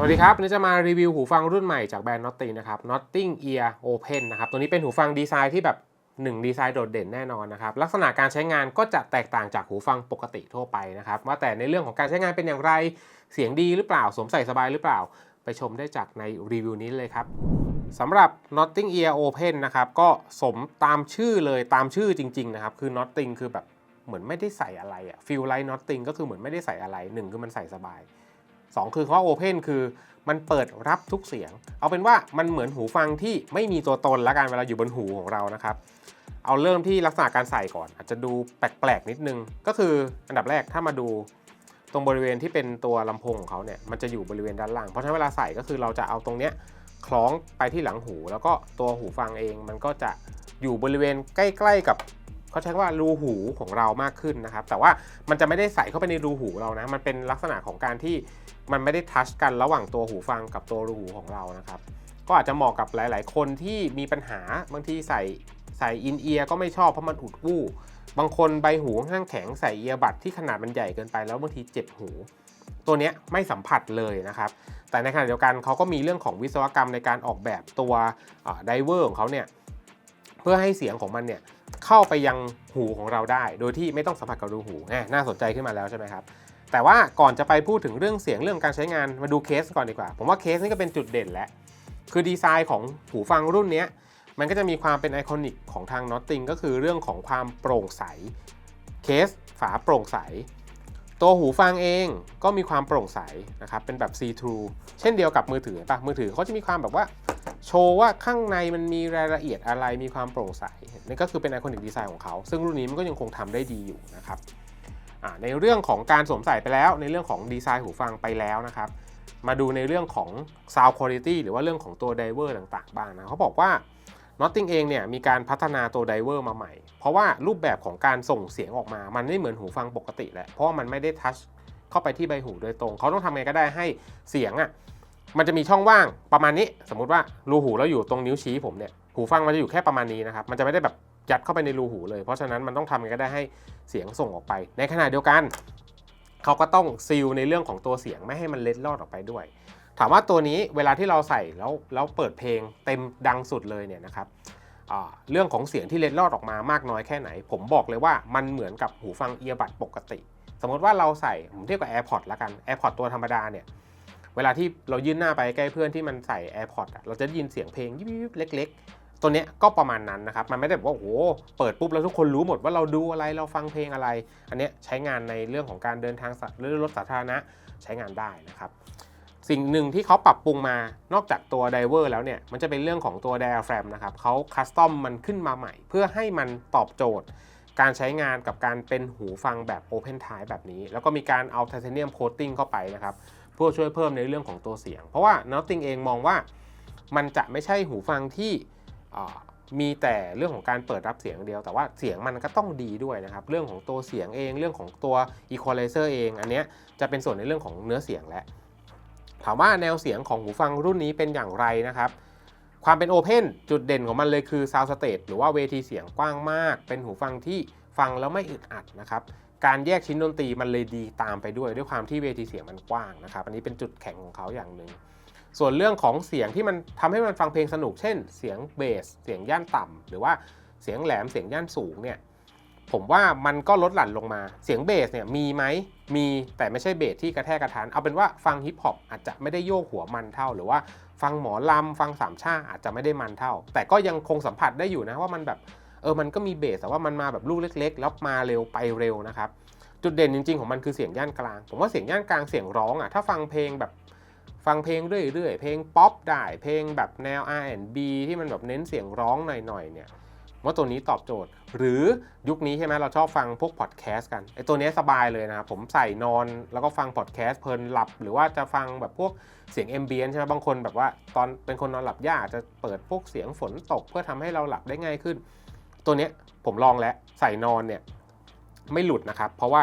สวัสดีครับวันนี้จะมารีวิวหูฟังรุ่นใหม่จากแบรนด์ Notting นะครับ Notting Ear Open นะครับตัวนี้เป็นหูฟังดีไซน์ที่แบบหนึ่งดีไซน์โดดเด่นแน่นอนนะครับ ลักษณะการใช้งานก็จะแตกต่างจากหูฟังปกติทั่วไปนะครับ ว่าแต่ในเรื่องของการใช้งานเป็นอย่างไรเสียงดีหรือเปล่าสวมใส่สบายหรือเปล่า ไปชมได้จากในรีวิวนี้เลยครับสำหรับ Notting Ear Open นะครับก็สมตามชื่อเลยตามชื่อจริง ๆ นะครับ คือ Notting คือแบบเหมือนไม่ได้ใส่อะไรอะ feel like Notting ก็คือเหมือนไม่ได้ใส่อะไรหนึ่งคือมันใส่สบาย สองคือคำว่า Open คือมันเปิดรับทุกเสียง เอาเป็นว่ามันเหมือนหูฟังที่ไม่มีตัวตนละกันเวลาอยู่บนหูของเรานะครับ เอาเริ่มที่ลักษณะการใส่ก่อน อาจจะดูแปลกๆนิดนึง ก็คืออันดับแรกถ้ามาดูตรงบริเวณที่เป็นตัวลำโพงของเขาเนี่ยมันจะอยู่บริเวณด้านล่าง เพราะฉะนั้นเวลาใส่ก็คือเราจะเอาตรงเนี้ยคล้องไปที่หลังหู แล้วก็ตัวหูฟังเองมันก็จะอยู่บริเวณใกล้ ๆ กับ เขาใช้คำว่ารูหูของเรามากขึ้นนะครับ แต่ว่ามันจะไม่ได้ใส่เข้าไปในรูหูเรานะ มันเป็นลักษณะของการที่มันไม่ได้ทัชกันระหว่างตัวหูฟังกับตัวรูหูของเรานะครับ ก็อาจจะเหมาะกับหลาย ๆ คนที่มีปัญหาบางทีใส่ใส่อินเอียร์ก็ไม่ชอบเพราะมันอุดอู้ บางคนใบหูค่อนข้างแข็งใส่เอียร์บัดที่ขนาดมันใหญ่เกินไปแล้วบางทีเจ็บหู ตัวนี้ไม่สัมผัสเลยนะครับ แต่ในขณะเดียวกันเขาก็มีเรื่องของวิศวกรรมในการออกแบบตัวไดเวอร์ของเขาเนี่ย เพื่อให้เสียงของมันเนี่ยเข้าไปยังหูของเราได้ โดยที่ไม่ต้องสัมผัสกับรูหูน่าสนใจขึ้นมาแล้วใช่ไหมครับแต่ว่าก่อนจะไปพูดถึงเรื่องเสียงเรื่องการใช้งานมาดูเคสก่อนดีกว่า ผมว่าเคสนี่ก็เป็นจุดเด่นแหละคือดีไซน์ของหูฟังรุ่นนี้มันก็จะมีความเป็นไอคอนิกของทาง Notting ก็คือเรื่องของความโปร่งใส เคสฝาโปร่งใส ตัวหูฟังเองก็มีความโปร่งใสนะครับเป็นแบบ see through เช่นเดียวกับมือถือปะมือถือเขาจะมีความแบบว่า โชว์ว่าข้างในมันมีรายละเอียดอะไรมีความโปร่งใสนี่ก็คือเป็นไอคอนิกดีไซน์ของเขา ซึ่งรุ่นนี้มันก็ยังคงทำได้ดีอยู่นะครับในเรื่องของการสวมใส่ไปแล้วในเรื่องของดีไซน์หูฟังไปแล้วนะครับมาดูในเรื่องของ Sound Quality หรือว่าเรื่องของตัวไดเวอร์ต่างๆบ้างนะเขาบอกว่า Notting เองเนี่ยมีการพัฒนาตัวไดเวอร์มาใหม่ เพราะว่ารูปแบบของการส่งเสียงออกมา มันไม่เหมือนหูฟังปกติแหละเพราะว่ามันไม่ได้ทัชเข้าไปที่ใบหูโดยตรง เขาต้องทำไงก็ได้ให้เสียงอะ มันจะมีช่องว่างประมาณนี้ สมมุติว่ารูหูแล้วอยู่ตรงนิ้วชี้ผมเนี่ยหูฟังมันจะอยู่แค่ประมาณนี้นะครับมันจะไม่ได้แบบยัดเข้าไปในรูหูเลย เพราะฉะนั้นมันต้องทำไงก็ได้ให้เสียงส่งออกไป ในขณะเดียวกัน เขาก็ต้องซีลในเรื่องของตัวเสียงไม่ให้มันเล็ดลอดออกไปด้วย ถามว่าตัวนี้เวลาที่เราใส่แล้วแล้วเปิดเพลงเต็มดังสุดเลยเนี่ยนะครับเรื่องของเสียงที่เล็ดลอดออกมามากน้อยแค่ไหน ผมบอกเลยว่ามันเหมือนกับหูฟังเอียบัดปกติ สมมติว่าเราใส่ผมเทียบกับ AirPods ละกัน AirPods ตัวธรรมดาเนี่ย เวลาที่เรายื่นหน้าไปใกล้เพื่อนที่มันใส่ AirPods เราจะได้ยินเสียงเพลงยิบๆเล็ก ๆ ตัวเนี้ยก็ประมาณนั้นนะครับ มันไม่ได้แบบว่าโอ้โหเปิดปุ๊บแล้วทุกคนรู้หมดว่าเราดูอะไรเราฟังเพลงอะไร อันเนี้ยใช้งานในเรื่องของการเดินทางหรือรถสาธารณะใช้งานได้นะครับสิ่งหนึ่งที่เขาปรับปรุงมานอกจากตัวไดเวอร์แล้วเนี่ย มันจะเป็นเรื่องของตัว diaphragm นะครับเขาคัสตอมมันขึ้นมาใหม่ เพื่อให้มันตอบโจทย์ การใช้งานกับการเป็นหูฟังแบบ Open Type แบบนี้ แล้วก็มีการเอาไทเทเนียมโคตติ้งเข้าไปนะครับ เพื่อช่วยเพิ่มในเรื่องของตัวเสียง เพราะว่า Notting เองมองว่ามันจะไม่ใช่หูฟังที่มีแต่เรื่องของการเปิดรับเสียงเดียว แต่ว่าเสียงมันก็ต้องดีด้วยนะครับ เรื่องของตัวเสียงเองเรื่องของตัว Equalizer เอง อันเนี้ยจะเป็นส่วนในเรื่องของเนื้อเสียงและ ถามว่าแนวเสียงของหูฟังรุ่นนี้เป็นอย่างไรนะครับ ความเป็น Open จุดเด่นของมันเลยคือ Sound Stage หรือว่าเวทีเสียงกว้างมาก เป็นหูฟังที่ฟังแล้วไม่อึดอัดนะครับ การแยกชิ้นดนตรีมันเลยดีตามไปด้วยด้วยความที่เวทีเสียงมันกว้างนะครับ อันนี้เป็นจุดแข็งของเขาอย่างหนึ่งส่วนเรื่องของเสียงที่มันทำให้มันฟังเพลงสนุก เช่น เสียงเบส เสียงย่านต่ำหรือว่าเสียงแหลมเสียงย่านสูงเนี่ยผมว่ามันก็ลดหลั่นลงมา เสียงเบสเนี่ยมีไหม มีแต่ไม่ใช่เบสที่กระแทกกระทาน เอาเป็นว่าฟังฮิปฮอปอาจจะไม่ได้โยกหัวมันเท่า หรือว่าฟังหมอลำฟังสามชาอาจจะไม่ได้มันเท่า แต่ก็ยังคงสัมผัสได้อยู่นะว่ามันแบบ เออมันก็มีเบสแต่ว่ามันมาแบบลูกเล็ก ๆ แล้วมาเร็วไปเร็วนะครับจุดเด่นจริงๆของมันคือเสียงย่านกลาง ผมว่าเสียงย่านกลางเสียงร้องอะถ้าฟังเพลงแบบฟังเพลงเรื่อยๆ เพลงป๊อปได้ เพลงแบบแนว R&B ที่มันแบบเน้นเสียงร้องหน่อยๆเนี่ยว่าตัวนี้ตอบโจทย์ หรือยุคนี้ใช่ไหมเราชอบฟังพวกพอดแคสต์กันไอตัวนี้สบายเลยนะครับผมใส่นอนแล้วก็ฟังพอดแคสต์เพลินหลับ หรือว่าจะฟังแบบพวกเสียง a m b i e n t ใช่ไหมบางคนแบบว่าตอนเป็นคนนอนหลับยากจจะเปิดพวกเสียงฝนตก เพื่อทำให้เราหลับได้ง่ายขึ้น ตัวเนี้ยผมลองแล้วใส่นอนเนี่ยไม่หลุดนะครับ เพราะว่า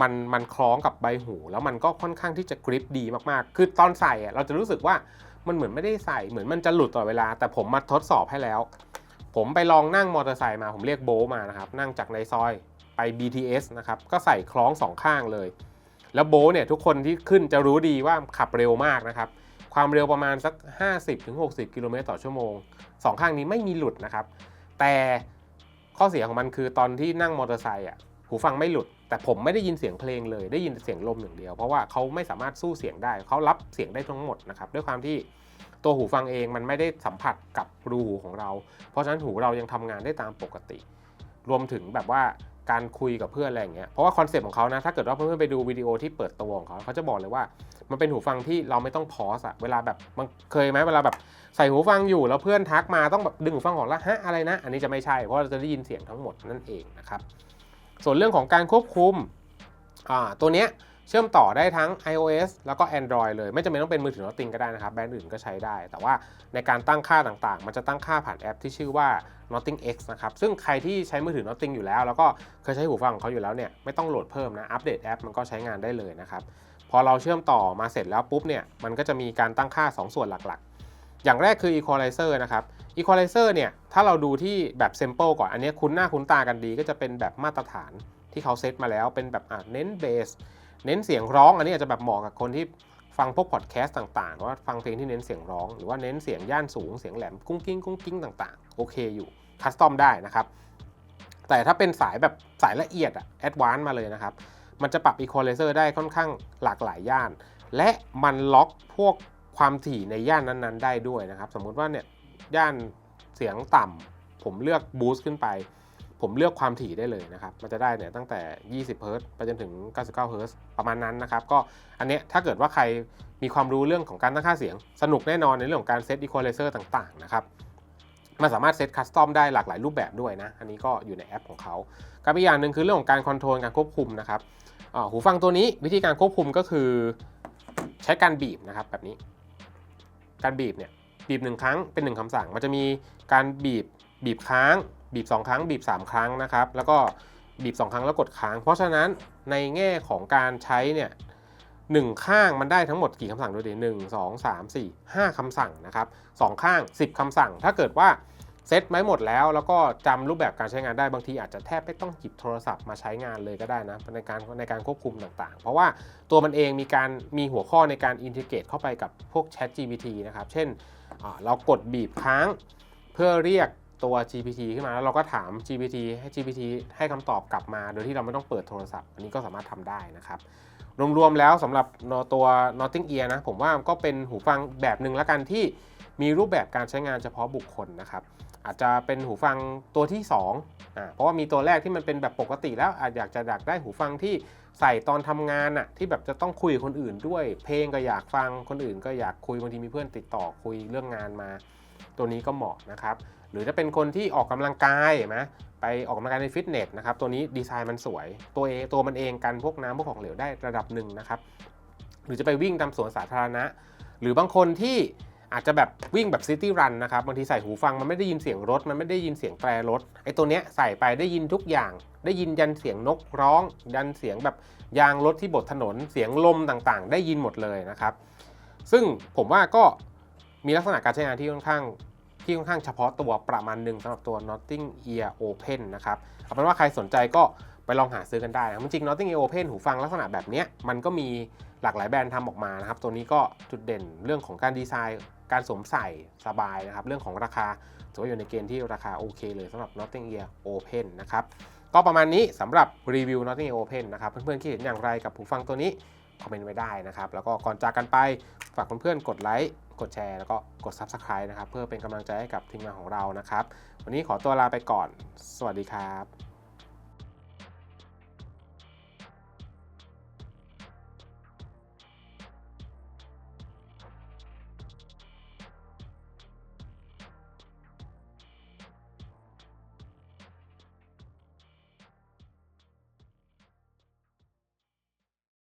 มันมันคล้องกับใบหู แล้วมันก็ค่อนข้างที่จะกริปดีมากๆ คือตอนใส่เราจะรู้สึกว่ามันเหมือนไม่ได้ใส่เหมือนมันจะหลุดตลอดเวลา แต่ผมมาทดสอบให้แล้ว ผมไปลองนั่งมอเตอร์ไซค์มาผมเรียกโบมานะครับ นั่งจากในซอยไป BTS นะครับ ก็ใส่คล้องสองข้างเลย แล้วโบเนี่ยทุกคนที่ขึ้นจะรู้ดีว่าขับเร็วมากนะครับ ความเร็วประมาณสัก 50-60 กิโลเมตรต่อชั่วโมงสองข้างนี้ไม่มีหลุดนะครับ แต่ ข้อเสียของมันคือตอนที่นั่งมอเตอร์ไซค์อะหูฟังไม่หลุด แต่ผมไม่ได้ยินเสียงเพลงเลยได้ยินเสียงลมอย่างเดียว เพราะว่าเขาไม่สามารถสู้เสียงได้เขารับเสียงได้ทั้งหมดนะครับด้วยความที่ตัวหูฟังเองมันไม่ได้สัมผัสกับรูหูของเรา เพราะฉะนั้นหูเรายังทำงานได้ตามปกติ รวมถึงแบบว่า การคุยกับเพื่อนอะไรอย่างเงี้ย เพราะว่าคอนเซปต์ของเขานะ ถ้าเกิดว่าเพื่อนๆไปดูวิดีโอที่เปิดตัวของเขาเขาจะบอกเลยว่า มันเป็นหูฟังที่เราไม่ต้องพอสอะเวลาแบบมันเคยไหมเวลาแบบใส่หูฟังอยู่แล้วเพื่อนทักมาต้องแบบดึงหูฟังออกแล้วฮะอะไรนะ อันนี้จะไม่ใช่ เพราะเราจะได้ยินเสียงทั้งหมดนั่นเองนะครับ ส่วนเรื่องของการควบคุม อ่า ตัวเนี้ย เชื่อมต่อได้ทั้ง iOS แล้วก็ Android เลย ไม่จำเป็นต้องเป็นมือถือ Nothing ก็ได้นะครับ แบรนด์อื่นก็ใช้ได้ แต่ว่าในการตั้งค่าต่างๆ มันจะตั้งค่าผ่านแอปที่ชื่อว่า Nothing X นะครับ ซึ่งใครที่ใช้มือถือ Nothing อยู่แล้ว แล้วก็เคยใช้หูฟังของเขาอยู่แล้วเนี่ยไม่ต้องโหลดเพิ่มนะ อัปเดตแอปมันก็ใช้งานได้เลยนะครับ พอเราเชื่อมต่อมาเสร็จแล้วปุ๊บเนี่ยมันก็จะมีการตั้งค่า 2 ส่วนหลักๆ อย่างแรกคือ Equalizer นะครับ Equalizer เนี่ยถ้าเราดูที่แบบ Sample ก่อนอันนี้คุ้นหน้าคุ้นตากันดีก็จะเป็นแบบมาตรฐานที่เขาเซตมาแล้วเป็นแบบเน้นเบส เน้นเสียงร้อง อันนี้อาจจะแบบเหมาะกับคนที่ฟังพวกพอดแคสต์ต่างๆว่าฟังเพลงที่เน้นเสียงร้อง หรือว่าเน้นเสียงย่านสูงเสียงแหลมกุ้งกิ้งกุ้งกิ้งต่างๆ โอเคอยู่คัสตอมได้นะครับ แต่ถ้าเป็นสายแบบสายละเอียดอะแอดวานซ์มาเลยนะครับ มันจะปรับ Equalizer ได้ค่อนข้างหลากหลายย่าน และมันล็อกพวกความถี่ในย่านนั้นๆ ได้ด้วยนะครับ สมมุติว่าเนี่ยย่านเสียงต่ำผมเลือกบูสต์ขึ้นไป ผมเลือกความถี่ได้เลยนะครับ มันจะได้เนี่ยตั้งแต่ 20เฮิรตซ์ไปจนถึง 99เฮิรตซ์ประมาณนั้นนะครับ ก็อันเนี้ยถ้าเกิดว่าใครมีความรู้เรื่องของการตั้งค่าเสียง สนุกแน่นอนในเรื่องของการเซต Equalizer ต่างๆนะครับ มันสามารถเซตคัสตอมได้หลากหลายรูปแบบด้วยนะ อันนี้ก็อยู่ในแอปของเขากับอีกอย่างหนึ่งคือเรื่องของการคอนโทรลการควบคุมนะครับหูฟังตัวนี้วิธีการควบคุมก็คือ ใช้การบีบนะครับแบบนี้ การบีบเนี่ยบีบหนึ่งครั้งเป็นหนึ่งคำสั่ง มันจะมีการบีบบีบค้าง บีบ 2 ครั้ง บีบ 3 ครั้งนะครับ แล้วก็บีบ 2 ครั้งแล้วกดค้าง เพราะฉะนั้นในแง่ของการใช้เนี่ยหนึ่งข้างมันได้ทั้งหมดกี่คำสั่งดูดิหนึ่งสองสามสี่ห้าคำสั่งนะครับสองข้าง 10คำสั่ง ถ้าเกิดว่าเซตไว้หมดแล้ว แล้วก็จำรูปแบบการใช้งานได้บางทีอาจจะแทบไม่ต้องหยิบโทรศัพท์มาใช้งานเลยก็ได้นะในการในการควบคุมต่างๆ เพราะว่าตัวมันเองมีการมีหัวข้อในการอินทิเกรตเข้าไปกับพวก Chat GPT นะครับ เช่นเรากดบีบค้างเพื่อเรียก ตัว GPT ขึ้นมาแล้วเราก็ถาม GPT ให้ GPT ให้คำตอบกลับมา โดยที่เราไม่ต้องเปิดโทรศัพท์ อันนี้ก็สามารถทำได้นะครับ รวมๆแล้วสำหรับตัว Notting Ear นะ ผมว่าก็เป็นหูฟังแบบหนึ่งละกันที่มีรูปแบบการใช้งานเฉพาะบุคคลนะครับ อาจจะเป็นหูฟังตัวที่2อ่าเพราะว่ามีตัวแรกที่มันเป็นแบบปกติแล้วอาจอยากจะอยากได้หูฟังที่ใส่ตอนทำงานอะที่แบบจะต้องคุยคนอื่นด้วย เพลงก็อยากฟังคนอื่นก็อยากคุยบางทีมีเพื่อนติดต่อคุยเรื่องงานมา ตัวนี้ก็เหมาะนะครับ หรือถ้าเป็นคนที่ออกกำลังกายนไหมไปออกกำลังกายในฟิตเนสนะครับ ตัวนี้ดีไซน์มันสวย ตัวเองตัวมันเองกันพวกน้ำพวกของเหลวได้ระดับหนึ่งนะครับ หรือจะไปวิ่งตามสวนสาธารณะ หรือบางคนที่อาจจะแบบวิ่งแบบซิตี้รันนะครับบางทีใส่หูฟังมันไม่ได้ยินเสียงรถ มันไม่ได้ยินเสียงแตรรถไอ้ตัวเนี้ยใส่ไปได้ยินทุกอย่าง ได้ยินยันเสียงนกร้อง ยันเสียงแบบยางรถที่บดถนนเสียงลมต่างๆ ได้ยินหมดเลยนะครับ ซึ่งผมว่าก็ มีลักษณะการใช้งานที่ค่อนข้างที่ค่อนข้างเฉพาะตัวประมาณหนึ่งสำหรับตัว Notting Ear Open นะครับ เอาเป็นว่าใครสนใจก็ไปลองหาซื้อกันได้นะครับจริง Notting Ear Open หูฟังลักษณะแบบนี้มันก็มีหลากหลายแบรนด์ทำออกมานะครับ ตัวนี้ก็จุดเด่นเรื่องของการดีไซน์ การสวมใส่สบายนะครับ เรื่องของราคาถือว่าอยู่ในเกณฑ์ที่ราคาโอเคเลยสำหรับ Notting Ear Open นะครับ ก็ประมาณนี้สำหรับรีวิว Notting Ear Open นะครับเพื่อนๆคิดเห็นอย่างไรกับหูฟังตัวนี้คอมเมนต์ไว้ได้นะครับแล้วก็ก่อนจากกันไปฝากเพื่อนๆกดไลค์ กดแชร์แล้วก็กด Subscribe นะครับ เพื่อเป็นกำลังใจให้กับทีมงานของเรานะครับ วันนี้ขอตัวลาไปก่อน สวัสดีครับ